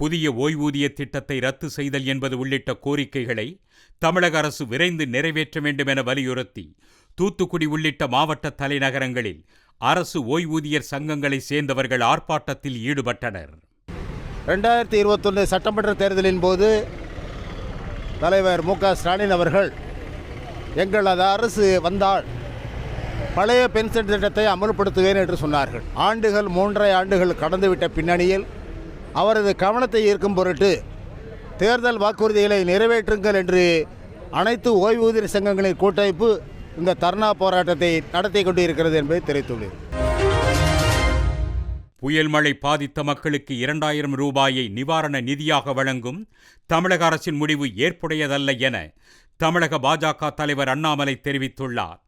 புதிய ஓய்வூதிய திட்டத்தை ரத்து செய்தல் என்பது உள்ளிட்ட கோரிக்கைகளை தமிழக அரசு விரைந்து நிறைவேற்ற வேண்டும் என வலியுறுத்தி தூத்துக்குடி உள்ளிட்ட மாவட்ட தலைநகரங்களில் அரசு ஓய்வூதியர் சங்கங்களை சேர்ந்தவர்கள் ஆர்ப்பாட்டத்தில் ஈடுபட்டனர். ரெண்டாயிரத்தி இருபத்தொன்று சட்டமன்ற தேர்தலின் போது தலைவர் மு க ஸ்டாலின் அவர்கள் எங்களது அரசு வந்தால் பழைய பென்ஷன் திட்டத்தை அமல்படுத்துவேன் என்று சொன்னார்கள். ஆண்டுகள் மூன்றரை ஆண்டுகள் கடந்துவிட்ட பின்னணியில் அவரது கவனத்தை ஈர்க்கும் பொருட்டு தேர்தல் வாக்குறுதிகளை நிறைவேற்றுங்கள் என்று அனைத்து ஓய்வூதியர் சங்கங்களின் கூட்டமைப்பு இந்த தர்ணா போராட்டத்தை நடத்தி கொண்டிருக்கிறது என்பதை தெரிவித்துள்ளது புயல் மழை பாதித்த மக்களுக்கு இரண்டாயிரம் ரூபாயை நிவாரண நிதியாக வழங்கும் தமிழக அரசின் முடிவு ஏற்புடையதல்ல என தமிழக பாஜக தலைவர் அண்ணாமலை தெரிவித்துள்ளார்.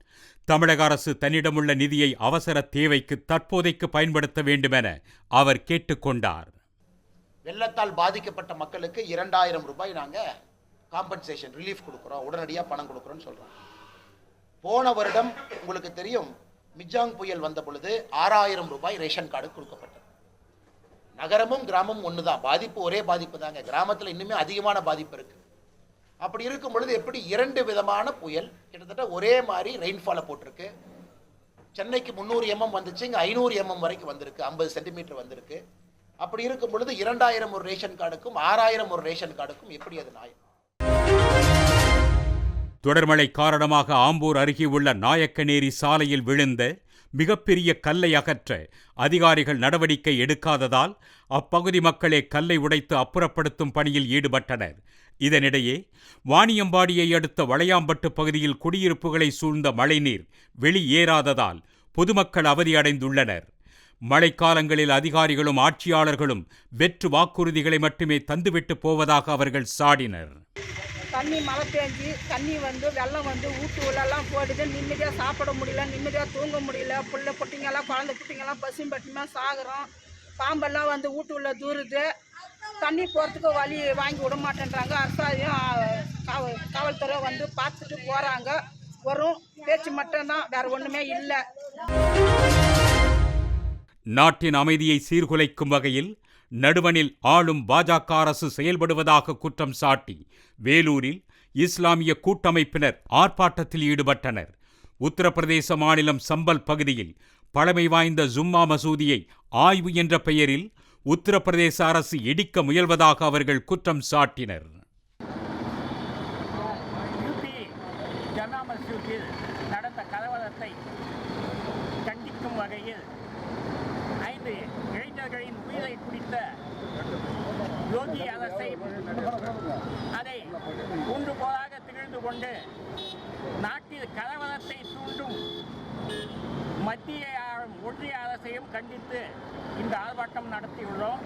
தமிழக அரசு தன்னிடமுள்ள நிதியை அவசர தேவைக்கு தற்போதைக்கு பயன்படுத்த வேண்டுமென அவர் கேட்டுக்கொண்டார் வெள்ளத்தால் பாதிக்கப்பட்ட மக்களுக்கு இரண்டாயிரம் ரூபாய் நாங்கள் காம்பன்சேஷன் ரிலீஃப் கொடுக்குறோம். உடனடியாக பணம் கொடுக்குறோன்னு சொல்கிறோம் போன வருடம் உங்களுக்கு தெரியும் மிஜாங் புயல் வந்த பொழுது ஆறாயிரம் ரூபாய் ரேஷன் கார்டு கொடுக்கப்பட்டது. நகரமும் கிராமமும் ஒன்று தான் பாதிப்பு ஒரே பாதிப்பு தாங்க. கிராமத்தில் இன்னுமே அதிகமான பாதிப்பு இருக்குது அப்படி இருக்கும் பொழுது எப்படி இரண்டு விதமான புயல் கிட்டத்தட்ட ஒரே மாதிரி ரெயின்ஃபாலை போட்டிருக்கு. சென்னைக்கு முந்நூறு எம்எம் வந்துச்சு இங்கே ஐநூறு எம்எம் வரைக்கும் வந்திருக்கு. ஐம்பது சென்டிமீட்டர் வந்திருக்கு. அப்படி இருக்கும் பொழுது இரண்டாயிரம் ஒரு ரேஷன் கார்டுக்கும் ஆறாயிரம் ஒரு ரேஷன் கார்டுக்கும் எப்படி அது நியாயம்? தொடர்மழை காரணமாக ஆம்பூர் அருகே உள்ள நாயக்கநேரி சாலையில் விழுந்த மிகப்பெரிய கல்லை அகற்ற அதிகாரிகள் நடவடிக்கை எடுக்காததால் அப்பகுதி மக்களே கல்லை உடைத்து அப்புறப்படுத்தும் பணியில் ஈடுபட்டனர். இதனிடையே வாணியம்பாடியை அடுத்த வளையாம்பட்டு பகுதியில் குடியிருப்புகளை சூழ்ந்த மழைநீர் வெளியேறாததால் பொதுமக்கள் அவதியடைந்துள்ளனர் மழைக்காலங்களில் அதிகாரிகளும் ஆட்சியாளர்களும் வெற்று வாக்குறுதிகளை மட்டுமே தந்துவிட்டு போவதாக அவர்கள் சாடினர். தண்ணி மழை பெஞ்சு தண்ணி வந்து வெள்ளம் வந்து ஊட்டு உள்ளெல்லாம் போடுது நிம்மதியாக சாப்பிட முடியல நிம்மதியாக தூங்க முடியல. பிள்ளை குட்டிங்கெல்லாம் குழந்தை குட்டிங்கெல்லாம் பசும் பட்டிமா சாகுறோம். பாம்பெல்லாம் வந்து ஊட்டு உள்ள தூருது. தண்ணி போகிறதுக்கு வழி வாங்கி விட மாட்டேன்றாங்க. அரசாங்கம் காவல் காவல்துறை வந்து பார்த்துட்டு போகிறாங்க வரும் பேச்சு மட்டும்தான் வேறு ஒன்றுமே இல்லை. நாட்டின் அமைதியை சீர்குலைக்கும் வகையில் நடுவனில் ஆளும் பாஜக அரசு செயல்படுவதாக குற்றம் சாட்டி வேலூரில் இஸ்லாமிய கூட்டமைப்பினர் ஆர்ப்பாட்டத்தில் ஈடுபட்டனர். உத்தரப்பிரதேச மாநிலம் சம்பல் பகுதியில் பழமை வாய்ந்த ஜும்மா மசூதியை ஆய்வு என்ற பெயரில் உத்தரப்பிரதேச அரசு இடிக்க முயல்வதாக அவர்கள் குற்றம் சாட்டினர். நடந்த கலவரத்தை அரசை அதை தூண்டுகோலாக திகழ்ந்து கொண்டு நாட்டில் கலவரத்தை தூண்டும் மத்திய ஒன்றிய அரசையும் கண்டித்து இந்த ஆர்ப்பாட்டம் நடத்தியுள்ளோம்.